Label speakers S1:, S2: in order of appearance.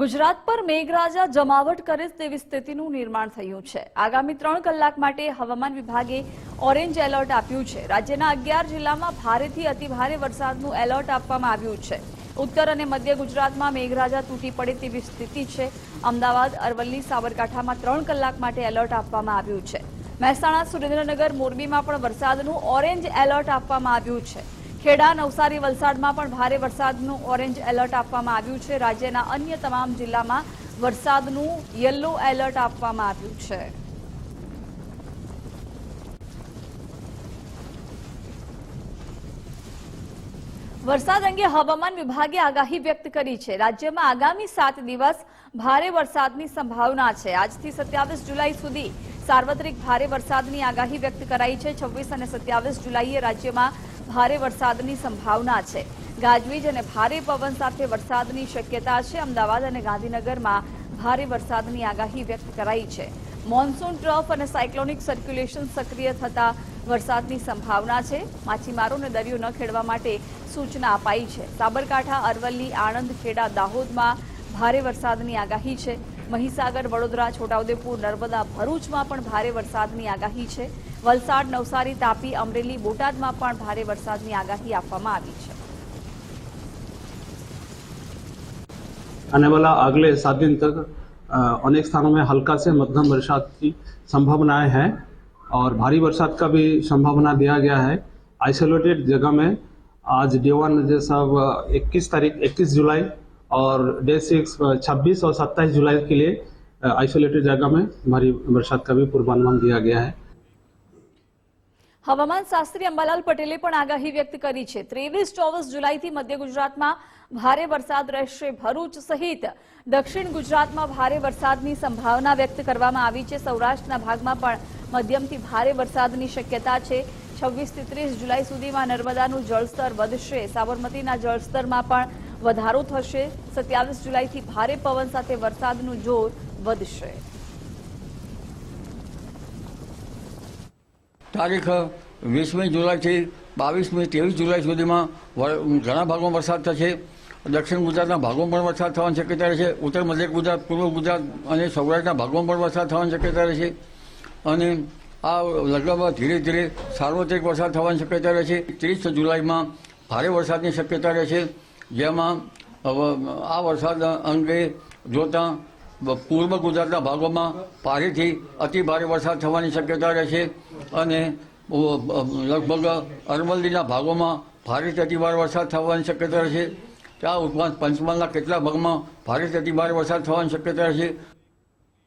S1: ગુજરાત પર મેઘરાજા જમાવટ કરે તેવી સ્થિતિનું નિર્માણ થયું છે. આગામી ત્રણ કલાક માટે હવામાન વિભાગે ઓરેન્જ એલર્ટ આપ્યું છે. રાજ્યના અગિયાર જિલ્લામાં ભારેથી અતિભારે વરસાદનું એલર્ટ આપવામાં આવ્યું છે. ઉત્તર અને મધ્ય ગુજરાતમાં મેઘરાજા તૂટી પડે તેવી સ્થિતિ છે. અમદાવાદ, અરવલ્લી, સાબરકાંઠામાં ત્રણ કલાક માટે એલર્ટ આપવામાં આવ્યું છે. મહેસાણા, સુરેન્દ્રનગર, મોરબીમાં પણ વરસાદનું ઓરેન્જ એલર્ટ આપવામાં આવ્યું છે. ખેડા, નવસારી, વલસાડમાં પણ ભારે વરસાદનું ઓરેન્જ એલર્ટ આપવામાં આવ્યું છે. રાજ્યના અન્ય તમામ જિલ્લામાં વરસાદનું યલો એલર્ટ આપવામાં આવ્યું છે. વરસાદ અંગે હવામાન વિભાગે આગાહી વ્યક્ત કરી છે. રાજ્યમાં આગામી સાત દિવસ ભારે વરસાદની સંભાવના છે. આજથી સત્યાવીસ જુલાઈ સુધી સાર્વત્રિક ભારે વરસાદની આગાહી વ્યક્ત કરાઈ છે. છવ્વીસ અને સત્યાવીસ જુલાઈએ રાજ્યમાં ભારે વરસાદની સંભાવના છે. ગાજવીજ અને ભારે પવન સાથે વરસાદની શક્યતા છે. અમદાવાદ અને ગાંધીનગરમાં ભારે વરસાદની આગાહી વ્યક્ત કરાઈ છે. મોન્સૂન ટ્રફ અને સાયક્લોનિક સર્ક્યુલેશન સક્રિય થતા વરસાદની સંભાવના છે. માછીમારોને દરિયો ન ખેડવા માટે સૂચના અપાઈ છે. સાબરકાંઠા, અરવલ્લી, આણંદ, ખેડા, દાહોદમાં ભારે વરસાદની આગાહી છે. મહીસાગર વડોદરા છોટાઉદેપુર નર્મદા ભરૂચમાં પણ ભારે વરસાદની આગાહી છે વલસાડ નવસારી તાપી અમરેલી બોટાદમાં પણ ભારે વરસાદની આગાહી આપવામાં આવી છે
S2: आने वाला अगले सात दिन तक अ, अनेक स्थानों में हल्का से मध्यम बरसात की संभावनाएं हैं और भारी बरसात का भी संभावना दिया गया है आइसोलेटेड जगह में आज डे वन जैसा इक्कीस तारीख 21 जुलाई और डे सिक्स छब्बीस और सत्ताईस जुलाई के लिए आइसोलेटेड जगह में भारी बरसात का भी पूर्वानुमान दिया गया है
S1: હવામાન શાસ્ત્રી અંબાલાલ પટેલે પણ આગાહી વ્યક્ત કરી છે ત્રેવીસ ચોવીસ જુલાઈથી મધ્ય ગુજરાતમાં ભારે વરસાદ રહેશે ભરૂચ સહિત દક્ષિણ ગુજરાતમાં ભારે વરસાદની સંભાવના વ્યક્ત કરવામાં આવી છે સૌરાષ્ટ્રના ભાગમાં પણ મધ્યમથી ભારે વરસાદની શક્યતા છે છવ્વીસથી ત્રીસ જુલાઈ સુધીમાં નર્મદાનું જળસ્તર વધશે સાબરમતીના જળસ્તરમાં પણ વધારો થશે. સત્યાવીસ જુલાઈથી ભારે પવન સાથે વરસાદનું જોર વધશે.
S3: તારીખ, વીસમી જુલાઈથી બાવીસમી, ત્રેવીસ જુલાઈ સુધીમાં ઘણા ભાગોમાં વરસાદ થશે. દક્ષિણ ગુજરાતના ભાગોમાં પણ વરસાદ થવાની શક્યતા રહેશે. ઉત્તર મધ્ય ગુજરાત, પૂર્વ ગુજરાત અને સૌરાષ્ટ્રના ભાગોમાં પણ વરસાદ થવાની શક્યતા રહેશે. અને આ લગભગ ધીરે ધીરે સાર્વત્રિક વરસાદ થવાની શક્યતા રહેશે. ત્રીસ જુલાઈમાં ભારે વરસાદની શક્યતા રહેશે. જેમાં આ વરસાદ અંગે જોતાં પૂર્વ ગુજરાતના ભાગોમાં ભારેથી અતિ ભારે વરસાદ થવાની શક્યતા રહેશે અને લગભગ અરવલ્લીના ભાગોમાં ભારેથી અતિ ભારે વરસાદ થવાની શક્યતા રહેશે ત્યાં ઉપરાંત પંચમહાલના કેટલાક ભાગમાં ભારેથી અતિ ભારે વરસાદ થવાની શક્યતા રહેશે